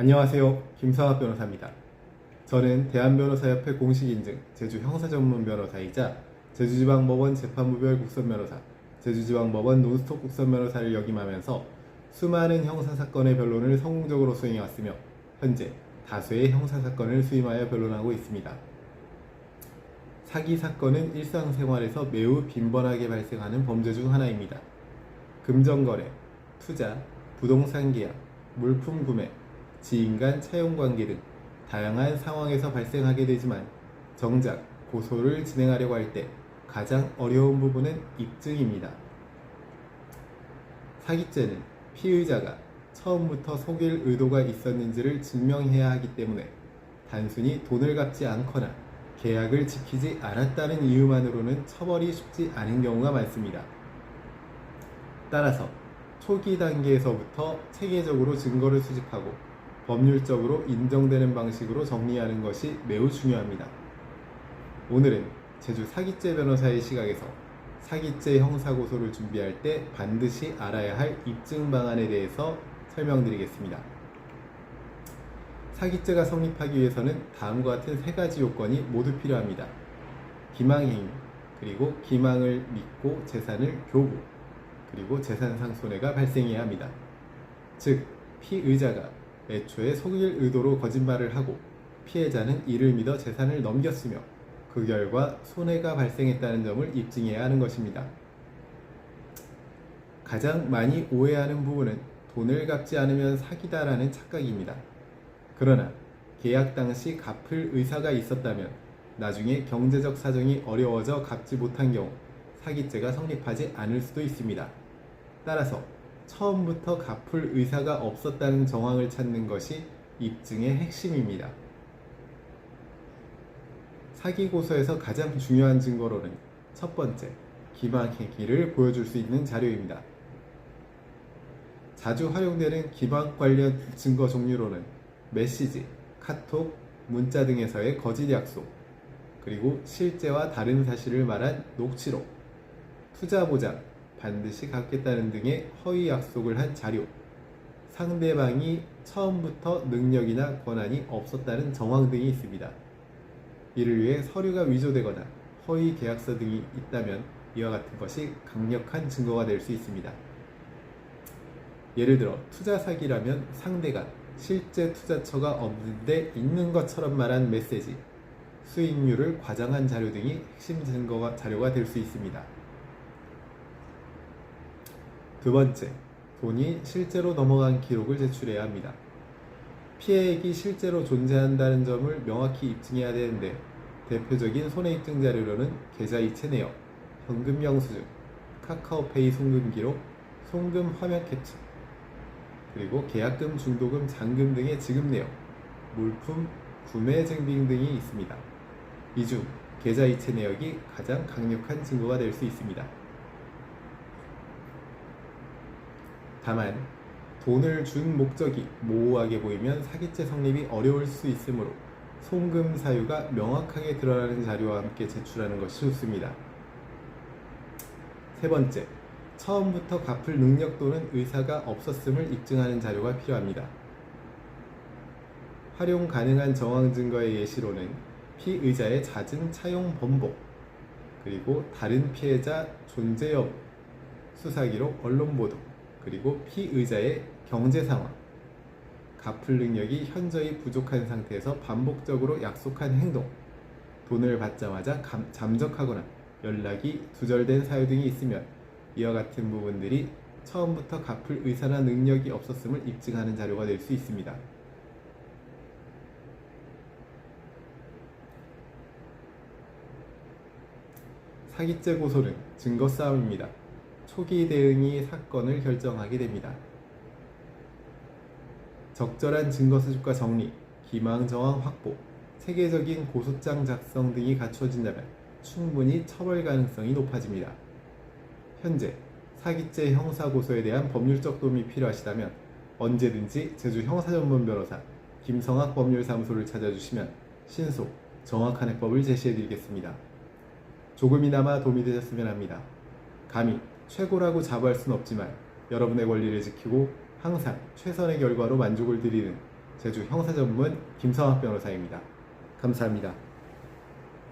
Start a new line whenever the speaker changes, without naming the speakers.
안녕하세요. 김성학 변호사입니다. 저는 대한변호사협회 공식인증 제주 형사전문 변호사이자 제주지방법원 재판부별 국선 변호사, 제주지방법원 논스톱 국선 변호사를 역임하면서 수많은 형사사건의 변론을 성공적으로 수행해왔으며 현재 다수의 형사사건을 수임하여 변론하고 있습니다. 사기 사건은 일상생활에서 매우 빈번하게 발생하는 범죄 중 하나입니다. 금전거래, 투자, 부동산 계약, 물품 구매, 지인 간 차용 관계 등 다양한 상황에서 발생하게 되지만 정작 고소를 진행하려고 할 때 가장 어려운 부분은 입증입니다. 사기죄는 피의자가 처음부터 속일 의도가 있었는지를 증명해야 하기 때문에 단순히 돈을 갚지 않거나 계약을 지키지 않았다는 이유만으로는 처벌이 쉽지 않은 경우가 많습니다. 따라서 초기 단계에서부터 체계적으로 증거를 수집하고 법률적으로 인정되는 방식으로 정리하는 것이 매우 중요합니다. 오늘은 제주 사기죄 변호사의 시각에서 사기죄 형사고소를 준비할 때 반드시 알아야 할 입증 방안에 대해서 설명드리겠습니다. 사기죄가 성립하기 위해서는 다음과 같은 세 가지 요건이 모두 필요합니다. 기망행위, 그리고 기망을 믿고 재산을 교부, 그리고 재산 상 손해가 발생해야 합니다. 즉, 피의자가 애초에 속일 의도로 거짓말을 하고 피해자는 이를 믿어 재산을 넘겼으며 그 결과 손해가 발생했다는 점을 입증해야 하는 것입니다. 가장 많이 오해하는 부분은 돈을 갚지 않으면 사기다라는 착각입니다. 그러나 계약 당시 갚을 의사가 있었다면 나중에 경제적 사정이 어려워져 갚지 못한 경우 사기죄가 성립하지 않을 수도 있습니다. 따라서 처음부터 갚을 의사가 없었다는 정황을 찾는 것이 입증의 핵심입니다. 사기 고소에서 가장 중요한 증거로는 첫 번째, 기망행위를 보여줄 수 있는 자료입니다. 자주 활용되는 기망 관련 증거 종류로는 메시지, 카톡, 문자 등에서의 거짓 약속, 그리고 실제와 다른 사실을 말한 녹취록, 투자 보장, 반드시 갚겠다는 등의 허위 약속을 한 자료, 상대방이 처음부터 능력이나 권한이 없었다는 정황 등이 있습니다. 이를 위해 서류가 위조되거나 허위 계약서 등이 있다면 이와 같은 것이 강력한 증거가 될 수 있습니다. 예를 들어 투자 사기라면 상대가 실제 투자처가 없는데 있는 것처럼 말한 메시지, 수익률을 과장한 자료 등이 핵심 증거가 자료가 될 수 있습니다. 두 번째, 돈이 실제로 넘어간 기록을 제출해야 합니다. 피해액이 실제로 존재한다는 점을 명확히 입증해야 되는데 대표적인 손해입증 자료로는 계좌이체 내역, 현금 영수증, 카카오페이 송금 기록, 송금 화면 캡처, 그리고 계약금, 중도금, 잔금 등의 지급 내역, 물품 구매 증빙 등이 있습니다. 이 중 계좌이체 내역이 가장 강력한 증거가 될 수 있습니다. 다만 돈을 준 목적이 모호하게 보이면 사기죄 성립이 어려울 수 있으므로 송금 사유가 명확하게 드러나는 자료와 함께 제출하는 것이 좋습니다. 세 번째, 처음부터 갚을 능력 또는 의사가 없었음을 입증하는 자료가 필요합니다. 활용 가능한 정황 증거의 예시로는 피의자의 잦은 차용 번복, 그리고 다른 피해자 존재 여부, 수사 기록, 언론 보도, 그리고 피의자의 경제 상황, 갚을 능력이 현저히 부족한 상태에서 반복적으로 약속한 행동, 돈을 받자마자 감- 잠적하거나 연락이 두절된 사유 등이 있으면 이와 같은 부분들이 처음부터 갚을 의사나 능력이 없었음을 입증하는 자료가 될 수 있습니다. 사기죄 고소는 증거 싸움입니다. 초기 대응이 사건을 결정하게 됩니다. 적절한 증거 수집과 정리, 기망 정황 확보, 체계적인 고소장 작성 등이 갖춰진다면 충분히 처벌 가능성이 높아집니다. 현재 사기죄 형사고소에 대한 법률적 도움이 필요하시다면 언제든지 제주 형사전문 변호사 김성학 법률사무소를 찾아주시면 신속, 정확한 해법을 제시해드리겠습니다. 조금이나마 도움이 되셨으면 합니다. 감히 최고라고 자부할 수는 없지만 여러분의 권리를 지키고 항상 최선의 결과로 만족을 드리는 제주 형사전문 김성학 변호사입니다. 감사합니다.